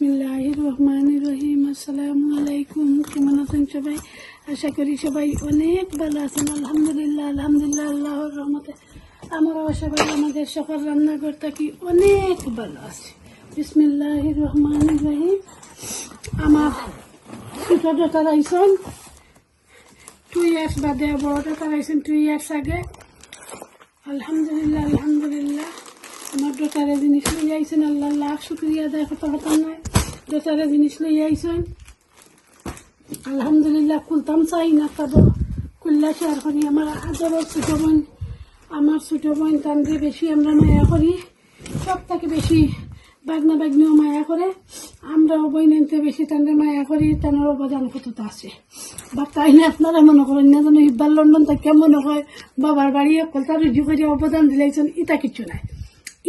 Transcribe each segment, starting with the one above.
বিসমিল্লাহ রহমান রহিম আসসালামু আলাইকুম কেমন আছেন সবাই আশা করি সবাই অনেক ভালো আছেন আলহামদুলিল্লাহ আলহামদুলিল্লাহ আল্লাহর রহমতে আমরাও সবাই আমাদের সকল রান্নাঘর থাকি অনেক ভালো আছে বিসমিল্লাহ রহমান রহিম আমার ছোটো টু ইয়ার্স বাদে বড়টা টু ইয়ার্স আগে আলহামদুলিল্লাহ আলহামদুলিল্লাহ আমার ডোটারে জিনিস লই আইসেন আল্লাহ লাখ শুক্রিয়া আদায় করতে পারতাম না। ডোটারে জিনিস লই আইসেন আলহামদুলিল্লাহ, খুলতাম, চাই না তবে। খুললা শেয়ার করি, আমার আদরের ছোট বোন, আমার ছোট বোন তান্দ্রে বেশি আমরা মায়া করি। সব থেকে বেশি বাগনা বাগনিও মায়া করে। আমরাও বইনেনতে বেশি তান্দ্রে মায়া করি তানোর অবদান কতটা আছে। বা তাই না আপনারা মনে করেন না যেন ইব্বার লন্ডন থেকে মনে হয়? বাবার বাড়ি কলতা রুজু করে অবদান দিলেছেন ইটা কিচ্ছু নাই।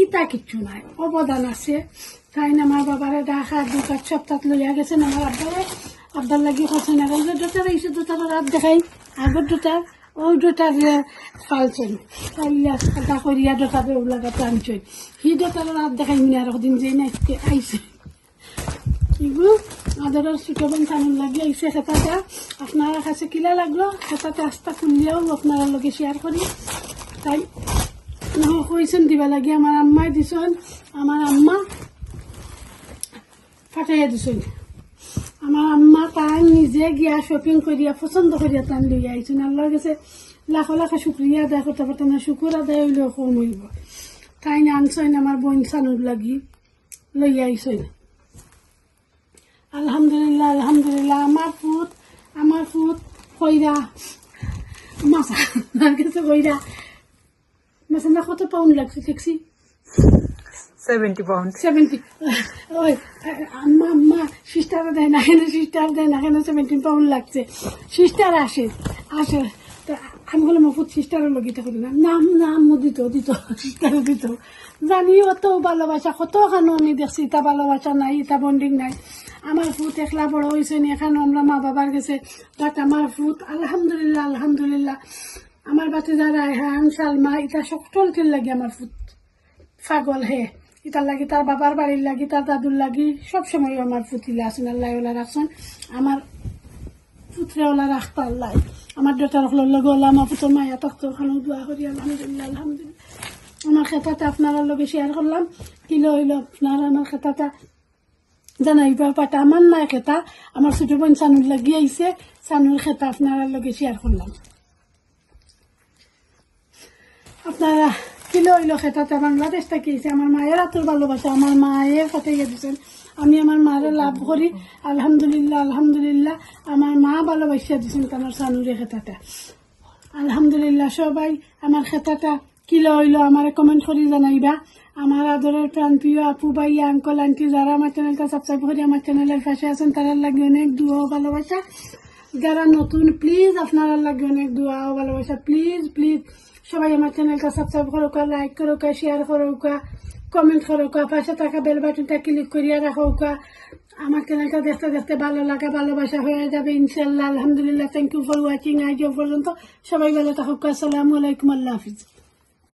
ইটা কিচ্ছু নাই, অবদান আছে। তাই না আমার বাবারে ডাকা দুটা সপ্তাহ লইয়া গেছেন আমার আব্বারে। আব্বার লাগি কথা না গেল দুটার এসে দুটার রাত দেখাই, আগর দুটার ওই দুটার ফালছেন কাটা করিয়া দুটার ওগুলাটা টানছেন সি দুটার রাত দেখাই মিনি আর দিন যে না আইছে। এগুলো আদরের ছোট বোন কেমন লাগে আইসে খেতাটা আপনারা কাছে কিলা লাগল? খেতাতে আস্তা খুললেও আপনারা লগে শেয়ার করি। তাই কইছেন দিবা লাগে আমার আম্মাই দিছেন আমার আম্মা ফাটাইয়া দিছেন আমার আম্মা তাই নিজে গিয়া শপিং করিয়া পছন্দ করিয়া তান লইয়া আইছেন আল্লাহর কাছে লাখো লাখো শুক্রিয়া আদায় করতে পারতাম না শুকুর আদায় হইলেও কম হইব তাই না আনছেন আমার বোন সানুর লাগি লইয়া আইছেন আলহামদুলিল্লাহ আলহামদুলিল্লাহ আমার ফুট আমার ফুট কইরা কাছে কইরা মাছা কত পাউন্ড লাগছে ট্যাক্সি সেভেন্টি পাউন্ড সেভেন্টি ওই আম্মা আম্মা সিস্টার দেয় না কেন সিস্টার দেয় না কেন সেভেন্টিন পাউন্ড লাগছে সিস্টার আসে আসে তো আমি বললাম ফুট সিস্টারের লগিতে করি না নাম নাম দিত দিত সিস্টার দিত জানি অত ভালোবাসা কত খানো আমি দেখছি ইটা ভালোবাসা নাই ইটা বন্ডিং নাই আমার ফুট একলা বড় হয়েছে নি এখানে আমরা মা বাবার গেছে বাট আমার ফুট আলহামদুলিল্লাহ আলহামদুলিল্লাহ আমার বাচ্চা যারা রায়হান সালমা এটা সকলকে লাগে আমার ফুট পাগল হে ইতার লাগি তার বাবার বাড়ির লাগি, তার দাদুর লাগি, সব সময় আমার পুতিলে আছেন, আল্লাহ ওলা রাখছেন আমার পুত্রে ওলা রাখতে আল্লাহ। আমার দেউতার হলো লগে ওলা, আমার পুত্র মায়া তক্ত ওখানে দোয়া করি, আলহামদুলিল্লাহ আলহামদুলিল্লাহ। আমার খেতাটা আপনার লগে শেয়ার করলাম। কিলো হইল আপনার আমার খেতাটা। জানাই ব্যাপারটা আমার নাই খেতা, আমার ছোট বোন সানুর লাগি আইছে সানুর খেতা আপনার লগে শেয়ার করলাম। আপনারা কিলো হইল খেতাতে বাংলাদেশ থেকে এসে আমার মায়ের হাতের ভালোবাসা, আমার মায়ের সাথে গিয়ে দিচ্ছেন আমি আমার মায়ের লাভ করি, আলহামদুলিল্লাহ আলহামদুলিল্লাহ, আমার মা ভালোবাসা দিচ্ছেন আমার সানুরে খেতাটা। আলহামদুলিল্লাহ সবাই আমার খেতাটা কিলো হইল, আমার কমেন্ট করে জানাইবা। আমার আদরের প্রাণ প্রিয় আপু ভাই আঙ্কল আন্টি যারা আমার চ্যানেলটা সাবস্ক্রাইব করে, আমার চ্যানেলের পাশে আছেন তারা লাগে অনেক দুয়া ভালোবাসা। যারা নতুন প্লিজ আপনারা লাগে অনেক দোয়া ভালোবাসা। প্লিজ প্লিজ সবাই আমার চ্যানেলটা সাবস্ক্রাইব করোকা লাইক করোকা শেয়ার করোকা কমেন্ট করোকা পাশে থাকা বেল বাটনটা ক্লিক করিয়া রাখোকা আমার চ্যানেলটা দেখতে দেখতে ভালো লাগা, ভালোবাসা হয়ে যাবে, ইনশাল্লাহ, আলহামদুলিল্লাহ থ্যাংক ইউ ফর ওয়াচিং আইডিও পর্যন্ত সবাই ভালো থাকুক আসসালামু আলাইকুম, আল্লাহ হাফিজ।